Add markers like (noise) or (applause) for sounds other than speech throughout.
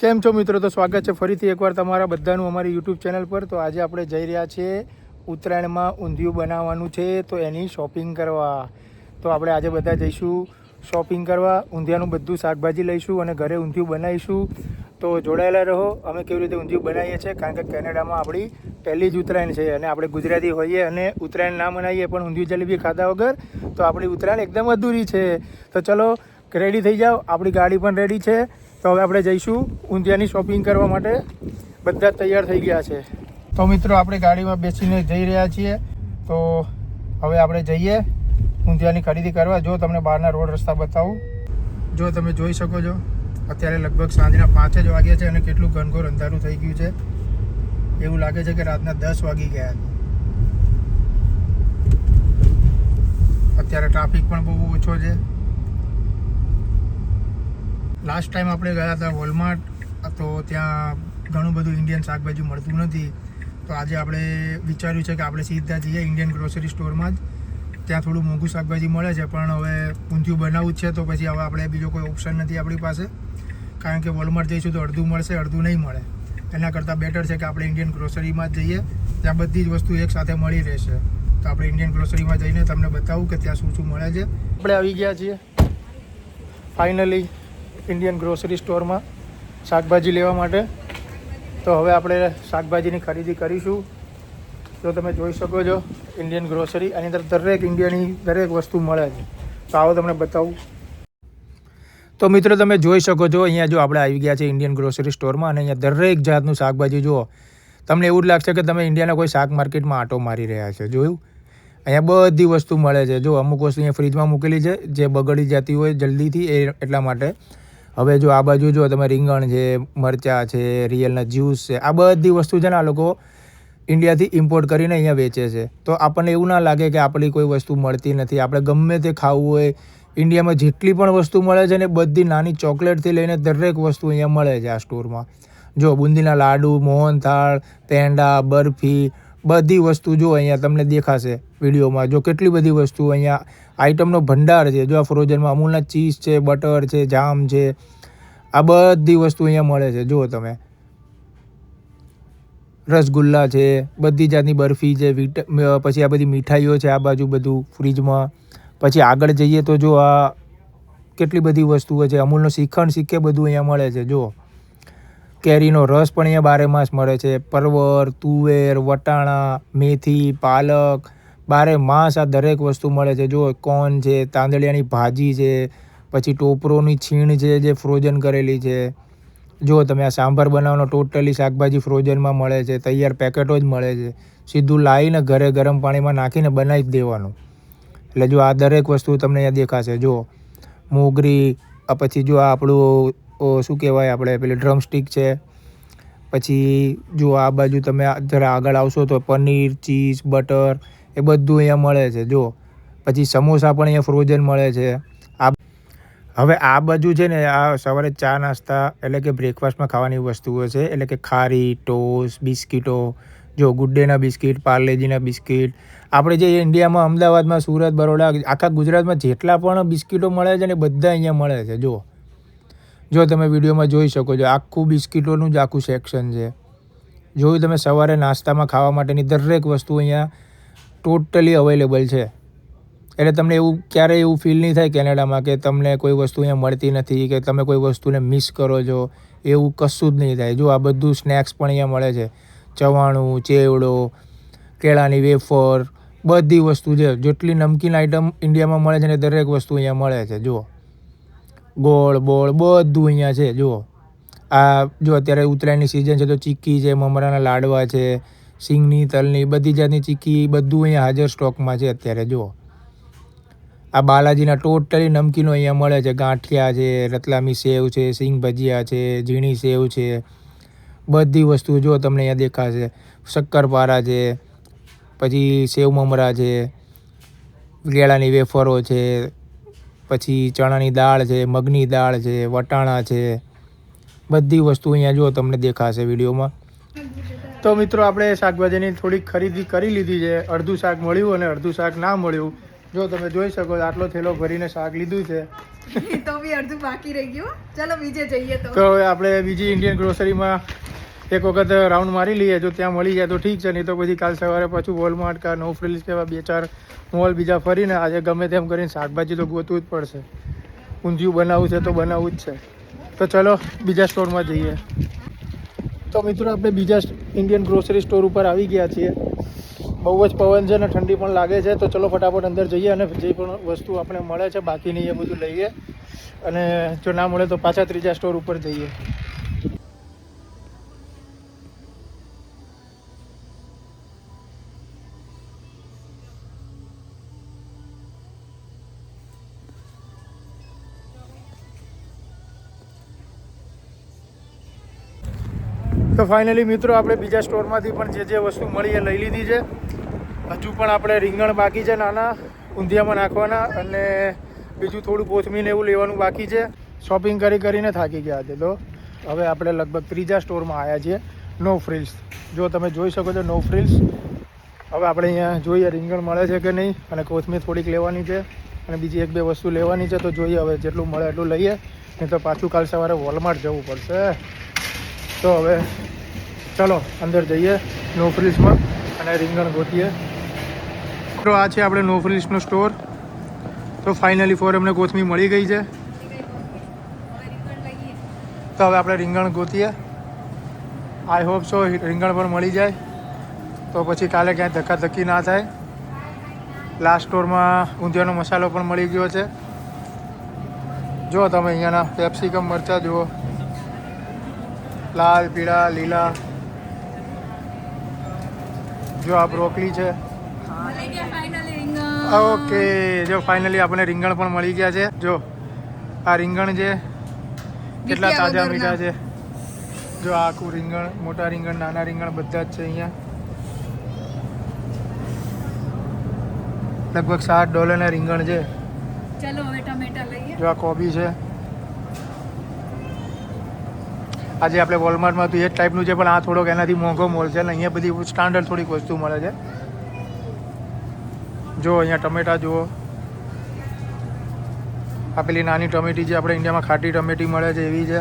કેમ છો મિત્રો? તો સ્વાગત છે ફરીથી એકવાર તમારા બધાનું અમારી યુટ્યુબ ચેનલ પર. તો આજે આપણે જઈ રહ્યા છીએ ઉત્તરાયણમાં ઊંધિયું બનાવવાનું છે, તો એની શોપિંગ કરવા. તો આપણે આજે બધા જઈશું શોપિંગ કરવા, ઊંધિયાનું બધું શાકભાજી લઈશું અને ઘરે ઊંધિયું બનાવીશું. તો જોડાયેલા રહો, અમે કેવી રીતે ઊંધિયું બનાવીએ છીએ, કારણ કે કેનેડામાં આપણી પહેલી જ ઉત્તરાયણ છે અને આપણે ગુજરાતી હોઈએ અને ઉત્તરાયણ ના મનાવીએ પણ ઊંધિયું જલેબી ખાધા વગર, તો આપણી ઉત્તરાયણ એકદમ અધૂરી છે. તો ચલો રેડી થઈ જાઓ? આપણી ગાડી પણ રેડી છે. તો હવે આપણે જઈશું ઊંધિયાની શોપિંગ કરવા માટે. બધા તૈયાર થઈ ગયા છે. તો મિત્રો, આપણે ગાડીમાં બેસીને જઈ રહ્યા છીએ. તો હવે આપણે જઈએ ઊંધિયાની ખરીદી કરવા. જો તમને બહારના રોડ રસ્તા બતાવું. જો તમે જોઈ શકો છો, અત્યારે લગભગ સાંજના પાંચ જ વાગ્યા છે અને કેટલું ઘનઘોર અંધારું થઈ ગયું છે. એવું લાગે છે કે રાતના દસ વાગી ગયા અત્યારે ટ્રાફિક પણ બહુ ઓછો છે. લાસ્ટ ટાઈમ આપણે ગયા હતા વોલમાર્ટ તો ત્યાં ઘણું બધું ઇન્ડિયન શાકભાજી મળતું નથી. તો આજે આપણે વિચાર્યું છે કે આપણે સીધા જઈએ ઇન્ડિયન ગ્રોસરી સ્ટોરમાં જ. ત્યાં થોડું મોંઘું શાકભાજી મળે છે, પણ હવે ઊંધિયું બનાવવું જ છે, તો પછી હવે આપણે બીજો કોઈ ઓપ્શન નથી આપણી પાસે. કારણ કે વોલમાર્ટ જઈશું તો અડધું મળશે, અડધું નહીં મળે. એના કરતાં બેટર છે કે આપણે ઇન્ડિયન ગ્રોસરીમાં જ જઈએ. ત્યાં બધી જ વસ્તુ એક સાથે મળી રહેશે. તો આપણે ઇન્ડિયન ગ્રોસરીમાં જઈને તમને બતાવું કે ત્યાં શું શું મળે છે. આપણે આવી ગયા છીએ. ફાઇનલી ઇન્ડિયન ગ્રોસરી સ્ટોરમાં શાકભાજી લેવા માટે. તો હવે આપણે શાકભાજીની ખરીદી કરીશું. જો તમે જોઈ શકો છો ઇન્ડિયન ગ્રોસરી આની અંદર દરેક ઇન્ડિયાની દરેક વસ્તુ મળે છે. તો આવો તમને બતાવું. તો મિત્રો, તમે જોઈ શકો છો, અહીંયા જો આપણે આવી ગયા છે ઇન્ડિયન ગ્રોસરી સ્ટોરમાં અને અહીંયા દરેક જાતનું શાકભાજી જુઓ. તમને એવું જ લાગશે કે તમે ઇન્ડિયાના કોઈ શાક માર્કેટમાં આટો મારી રહ્યા છે. જોયું? અહીંયા બધી વસ્તુ મળે છે. જો અમુક વસ્તુ અહીંયા ફ્રીજમાં મૂકેલી છે, જે બગડી જતી હોય જલ્દીથી એ એટલા માટે. હવે જો આ બાજુ જો તમે રીંગણ છે, મરચાં છે, રિયલના જ્યુસ છે, આ બધી વસ્તુ છે ને આ લોકો ઇન્ડિયાથી ઇમ્પોર્ટ કરીને અહીંયા વેચે છે. તો આપણને એવું ના લાગે કે આપણી કોઈ વસ્તુ મળતી નથી. આપણે ગમે તે ખાવું હોય, ઇન્ડિયામાં જેટલી પણ વસ્તુ મળે છે ને બધી નાની ચોકલેટથી લઈને દરેક વસ્તુ અહીંયા મળે છે આ સ્ટોરમાં. જો બુંદીના લાડુ, મોહનથાળ પેંડા બરફી બધી વસ્તુ જો અહીંયા તમને દેખાશે વિડીયોમાં. જો કેટલી બધી વસ્તુ અહીંયા આઈટમનો ભંડાર છે. જો આ ફ્રોઝનમાં અમૂલના ચીઝ છે, બટર છે, જામ છે, આ બધી વસ્તુ અહીંયા મળે છે. જુઓ તમે. રસગુલ્લા છે, બધી જાતની બરફી છે, વિટ પછી આ બધી મીઠાઈઓ છે આ બાજુ બધું ફ્રીજમાં. પછી આગળ જઈએ તો જો આ કેટલી બધી વસ્તુઓ છે. અમૂલનો શ્રીખંડ શીખે બધું અહીંયા મળે છે. જુઓ. કેરીનો રસ પણ અહીંયા બારે માસ મળે છે. પરવર, તુવેર, વટાણા, મેથી, પાલક, બારે માસ આ દરેક વસ્તુ મળે છે. જો કોર્ન છે, તાંદળિયાની ભાજી છે, પછી ટોપરોની છીણ છે જે ફ્રોઝન કરેલી છે. જો તમે આ સાંભાર બનાવવાનો ટોટલી શાકભાજી ફ્રોઝનમાં મળે છે. તૈયાર પેકેટો જ મળે છે. સીધું લાવીને ઘરે ગરમ પાણીમાં નાખીને બનાવી જ દેવાનું. એટલે જો આ દરેક વસ્તુ તમને અહીંયા દેખાશે. જો મોગરી પછી જો આપણું શું કહેવાય, આપણે પેલી ડ્રમસ્ટિક છે. પછી જો આ બાજુ તમે જરા આગળ આવશો તો પનીર, ચીઝ, બટર એ બધું અહીંયા મળે છે, જો. પછી સમોસા પણ અહીંયા ફ્રોઝન મળે છે. આ હવે આ બાજુ છે ને, આ સવારે ચા નાસ્તા એટલે કે બ્રેકફાસ્ટમાં ખાવાની વસ્તુઓ છે, એટલે કે ખારી ટોસ બિસ્કીટો, જો ગુડ ડેના બિસ્કીટ, પાર્લેજીના બિસ્કીટ. આપણે જે ઇન્ડિયામાં, અમદાવાદમાં, સુરત, બરોડા, આખા ગુજરાતમાં જેટલા પણ બિસ્કીટો મળે છે ને, બધા અહીંયા મળે છે, જો. જો તમે વિડીયોમાં જોઈ શકો છો, આખું બિસ્કીટોનું જ આખું સેક્શન છે. જોયું તમે સવારે નાસ્તામાં ખાવા માટેની દરેક વસ્તુ અહીંયા ટોટલી અવેલેબલ છે. એટલે તમને એવું ક્યારેય એવું ફીલ નહીં થાય કેનેડામાં કે તમને કોઈ વસ્તુ અહીંયા મળતી નથી કે તમે કોઈ વસ્તુને મિસ કરો છો, એવું કશું જ નહીં થાય. જો આ બધું સ્નેક્સ પણ અહીંયા મળે છે. ચવાણું, ચેવડો, કેળાની વેફર, બધી વસ્તુ છે. જેટલી નમકીન આઈટમ ઇન્ડિયામાં મળે છે ને દરેક વસ્તુ અહીંયા મળે છે. જુઓ. ગોળ, બોળ બધું અહીંયા છે, જુઓ. આ જો અત્યારે ઉત્તરાયણની સિઝન છે, તો ચીક્કી છે, મમરાના લાડવા છે, સિંગની, તલની, બધી જાતની ચીક્કી બધું અહીંયા હાજર સ્ટોકમાં છે અત્યારે, જુઓ. આ બાલાજીના ટોટલી નમકીનો અહીંયા મળે છે, ગાંઠિયા છે, રતલામી સેવ છે, સિંગ ભજીયા છે, ઝીણી સેવ છે, બધી વસ્તુ જો તમને અહીંયા દેખાશે. શક્કરપારા છે, પછી સેવ મમરા છે, કેળાની વેફરો છે પછી ચણાની દાળ છે મગની દાળ છે વટાણા છે બધી વસ્તુ અહીંયા જો તમને દેખાશે વિડીયોમાં. તો મિત્રો આપણે શાકભાજીની થોડીક ખરીદી કરી લીધી છે. અડધું શાક મળ્યું અને અડધું શાક ના મળ્યું. જો તમે જોઈ શકો આટલો થેલો ભરીને શાક લીધું છે. (laughs) તો બી અડધું બાકી રહી ગયું. ચલો બીજે જઈએ તો. તો હવે આપણે બીજી ઇન્ડિયન ગ્રોસરીમાં એક વખત રાઉન્ડ મારી લઈએ, જો ત્યાં મળી જાય તો ઠીક છે, નહીં તો પછી કાલ સવારે પાછું વોલમાર્ટ કા નો ફ્રિલ્સ કેવા બે ચાર મોલ બીજા ફરીને આજે ગમે તેમ કરીને શાકભાજી તો ગોતવું જ પડશે. ઊંધિયું બનાવવું છે તો બનાવવું જ છે. તો ચલો, બીજા સ્ટોરમાં જઈએ. તો મિત્રો, આપણે બીજા ઇન્ડિયન ગ્રોસરી સ્ટોર ઉપર આવી ગયા છીએ. બહુ જ પવન છે અને ઠંડી પણ લાગે છે, તો ચલો ફટાફટ અંદર જઈએ અને જે પણ વસ્તુ આપણે મળે છે, બાકીની એ બધું લઈએ. અને જો ના મળે તો પાછા ત્રીજા સ્ટોર ઉપર જઈએ. ફાઇનલી મિત્રો, આપણે બીજા સ્ટોરમાંથી પણ જે જે વસ્તુ મળી એ લઈ લીધી છે. હજુ પણ આપણે રીંગણ બાકી છે નાના, ઊંધિયામાં નાખવાના અને બીજું થોડું કોથમીને એવું લેવાનું બાકી છે. શોપિંગ કરી કરીને થાકી ગયા છે તો હવે આપણે લગભગ ત્રીજા સ્ટોરમાં આવ્યા છીએ. નો ફ્રિલ્સ જો તમે જોઈ શકો છો નો ફ્રિલ્સ હવે આપણે અહીંયા જોઈએ રીંગણ મળે છે કે નહીં અને કોથમીર થોડીક લેવાની છે અને બીજી એક બે વસ્તુ લેવાની છે તો જોઈએ હવે જેટલું મળે એટલું લઈએ. નહીં તો પાછું કાલ સવારે વોલમાર્ટ જવું પડશે. તો હવે ચલો, અંદર જઈએ. નો અને રીંગણ ગોતીએ. તો આ છે આપણે નો સ્ટોર. તો ફાઇનલી ફોર અમને કોથમી મળી ગઈ છે. તો હવે આપણે રીંગણ ગોતીએ. આઈ હોપ સો રીંગણ પણ મળી જાય. તો પછી કાલે ક્યાંય ધક્કાધક્કી ના થાય. લાસ્ટ સ્ટોરમાં ઊંધિયાનો મસાલો પણ મળી ગયો છે. જુઓ તમે અહીંયાના પેપ્સિકમ મરચાં જુઓ. લાલ, પીળા, લીલા. જો આ બ્રોકલી છે. ઓકે જો ફાઇનલી આપણને રીંગણ પણ મળી ગયા છે. જો આ રીંગણ છે. કેટલા તાજા મીઠા છે. જો આખું રીંગણ મોટા રીંગણ નાના રીંગણ બધા જ છે અહીંયા. લગભગ સાત ડોલરના રીંગણ છે. ચલો હવે ટમેટા લઈએ. જો આ કોબી છે. આજે આપણે વોલમાર્ટમાં તો એ જ ટાઈપનું છે, પણ આ થોડોક એનાથી મોંઘો મોલ છે અને અહીંયા બધી સ્ટાન્ડર્ડ થોડીક વસ્તુ મળે છે. જો અહીંયા ટમેટા જુઓ. આ પેલી નાની ટમેટી જે આપણે ઇન્ડિયામાં ખાટી ટમેટી મળે છે, એવી છે.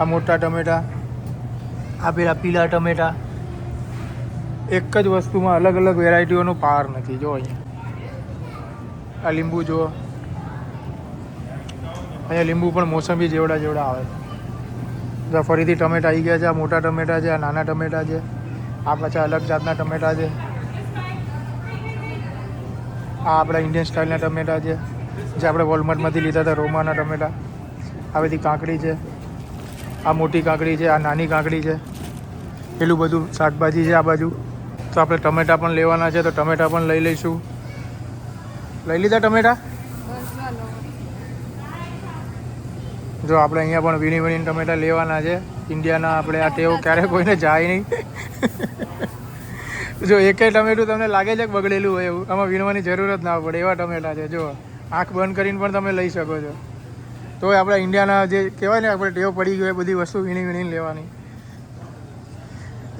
આ મોટા ટમેટા, આ પેલા પીલા ટમેટા. એક જ વસ્તુમાં અલગ અલગ વેરાયટીઓનો પાર નથી જો અહીંયા. આ લીંબુ જુઓ. અહીંયા લીંબુ પણ મોસંબી જેવડા જેવડા આવે છે. જો ફરીથી ટમેટા આવી ગયા છે, આ મોટા ટમેટા છે, આ નાના ટમેટા છે, આ પાછા અલગ જાતના ટમેટા છે. આ આપણા ઇન્ડિયન સ્ટાઇલના ટમેટા છે, જે આપણે વોલમાર્ટમાંથી લીધા હતા, રોમાના ટમેટા. આ બધી કાંકડી છે, આ મોટી કાંકડી છે, આ નાની કાંકડી છે, પેલું બધું શાકભાજી છે આ બાજુ. તો આપણે ટમેટા પણ લેવાના છે, તો ટમેટા પણ લઈ લઈશું. લઈ લીધા ટમેટા? જો આપણે અહીંયા પણ વીણી વીણીને ટમેટા લેવાના છે. ઇન્ડિયાના આપણે આ ટેવ ક્યારે કોઈને જાય નહીં. જો એકેય ટમેટું તમને લાગે છે કે બગડેલું હોય એવું આમાં વીણવાની જરૂર જ ના પડે એવા ટમેટા છે. જો આંખ બંધ કરીને પણ તમે લઈ શકો છો. તો આપણે ઇન્ડિયાના જે કહેવાય ને આપણે ટેવ પડી ગયો એ બધી વસ્તુ વીણી વીણીને લેવાની.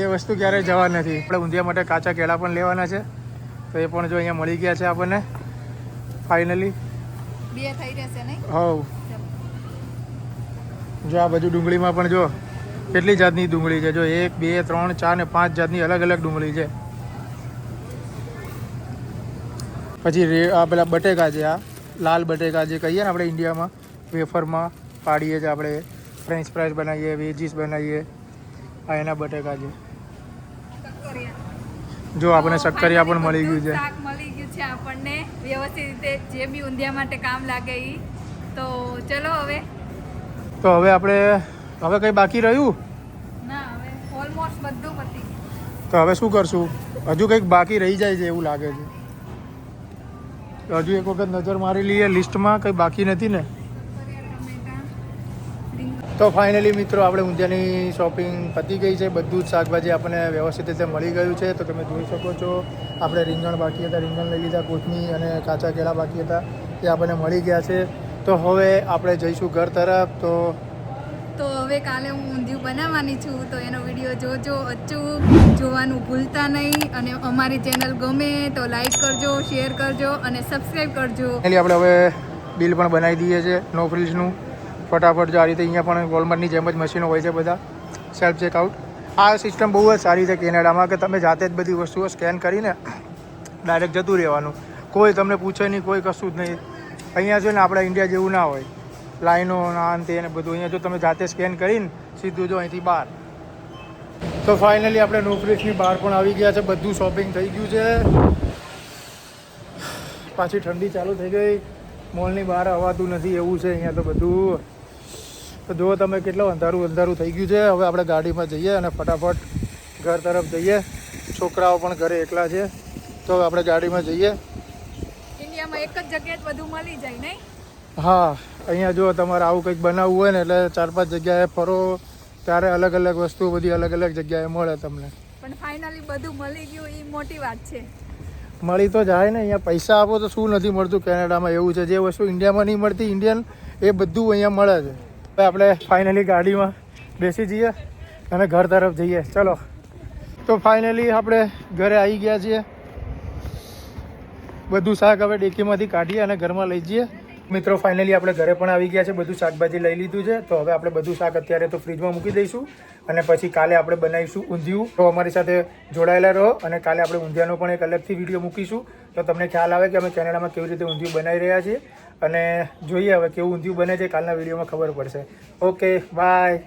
એ વસ્તુ ક્યારેય જવા નથી. આપણે ઊંધિયા માટે કાચા કેળા પણ લેવાના છે. તો એ પણ જો અહીંયા મળી ગયા છે આપણને. ફાઇનલી બે થઈ રહેશે નહીં? હવ. જો આ બાજુ ડુંગળીમાં પણ જો કેટલી જાતની ડુંગળી છે? જો એક, બે, ત્રણ, ચાર ને પાંચ જાતની અલગ અલગ ડુંગળી છે. પછી આ પેલા બટેકા છે, આ લાલ બટેકા જે કહીએ ને આપણે ઇન્ડિયામાં, વેફરમાં પાડીએ છીએ આપણે, ફ્રેન્ચ ફ્રાઈઝ બનાવીએ, વેજીસ બનાવીએ, આ એના બટેકા છે. જો આપણે શક્કરિયા પણ મળી ગયું છે. મળી ગયું છે આપણને. વ્યવસ્થિત રીતે જે બી ઊંધિયા માટે કામ લાગે એ તો ચલો હવે. તો હવે આપણે હવે કંઈ બાકી રહ્યું. તો હવે શું કરશું? હજુ કંઈક બાકી રહી જાય છે એવું લાગે છે. તો હજુ એક વખત નજર મારી લઈએ લિસ્ટમાં કંઈ બાકી નથી ને. તો ફાઇનલી મિત્રો આપણે ઊંધિયાની શોપિંગ પતી ગઈ છે. બધું જ શાકભાજી આપણને વ્યવસ્થિત રીતે મળી ગયું છે. તો તમે જોઈ શકો છો આપણે રીંગણ બાકી હતા. રીંગણ લઈ લીધા કોથમી અને કાચા કેળા બાકી હતા. એ આપણને મળી ગયા છે. તો હવે આપણે જઈશું ઘર તરફ તો તો હવે કાલે હું ઊંધિયું બનાવવાની છું તો એનો વીડિયો જોજો અચૂક જોવાનું ભૂલતા નહીં અને અમારી ચેનલ ગમે તો લાઈક કરજો શેર કરજો અને સબસ્ક્રાઈબ કરજો. એટલે આપણે હવે બિલ પણ બનાવી દઈએ છીએ નો. ફ્રીજનું ફટાફટ જો આ રીતે અહીંયા પણ વોલમાર્ટની જેમ જ મશીનો હોય છે બધા. સેલ્ફ ચેકઆઉટ આ સિસ્ટમ બહુ જ સારી છે કેનેડામાં કે તમે જાતે જ બધી વસ્તુઓ સ્કેન કરીને ડાયરેક્ટ જતું રહેવાનું. કોઈ તમને પૂછે નહીં કોઈ કશું જ નહીં. અહીંયા છે ને આપણે ઇન્ડિયા જેવું ના હોય. લાઈનો ના અંતે અને બધું. અહીંયા જો તમે જાતે સ્કેન કરીને સીધું જો અહીંથી બહાર. તો ફાઇનલી આપણે નો બહાર પણ આવી ગયા છે. બધું શોપિંગ થઈ ગયું છે. પાછી ઠંડી ચાલુ થઈ ગઈ. મોલની બહાર અવાતું નથી, એવું છે અહીંયા તો બધું. તો જુઓ તમે કેટલું અંધારું અંધારું થઈ ગયું છે. હવે આપણે ગાડીમાં જઈએ અને ફટાફટ ઘર તરફ જઈએ. છોકરાઓ પણ ઘરે એકલા છે. તો હવે આપણે ગાડીમાં જઈએ. એક જ જગ્યાએ બધું મળી જાય નહીં? હા અહીંયા જો તમારે આવું કંઈક બનાવવું હોય ને એટલે ચાર પાંચ જગ્યાએ ફરો ત્યારે અલગ અલગ વસ્તુઓ બધી અલગ અલગ જગ્યાએ મળે તમને. પણ ફાઇનલી બધું મળી ગયું એ મોટી વાત છે. મળી તો જાય ને અહીંયા પૈસા આપો તો શું નથી મળતું કેનેડામાં એવું છે. જે વસ્તુ ઇન્ડિયામાં નહીં મળતી ઇન્ડિયન એ બધું અહીંયા મળે છે. હવે આપણે ફાઇનલી ગાડીમાં બેસી જઈએ અને ઘર તરફ જઈએ. ચલો. તો ફાઇનલી આપણે ઘરે આવી ગયા છીએ. બધું શાક હવે ડેકીમાંથી કાઢીએ અને ઘરમાં લઈ જઈએ. મિત્રો ફાઇનલી આપણે ઘરે પણ આવી ગયા છે, બધું શાકભાજી લઈ લીધું છે. તો હવે આપણે બધું શાક અત્યારે તો ફ્રીજમાં મૂકી દઈશું અને પછી કાલે આપણે બનાવીશું ઊંધિયું. તો અમારી સાથે જોડાયેલા રહો અને કાલે આપણે ઊંધિયાનો પણ એક અલગથી વીડિયો મૂકીશું. તો તમને ખ્યાલ આવે કે અમે કેનેડામાં કેવી રીતે ઊંધિયું બનાવી રહ્યા છીએ. અને જોઈએ હવે કેવું ઊંધિયું બને છે, કાલના વિડીયોમાં ખબર પડશે. Okay bye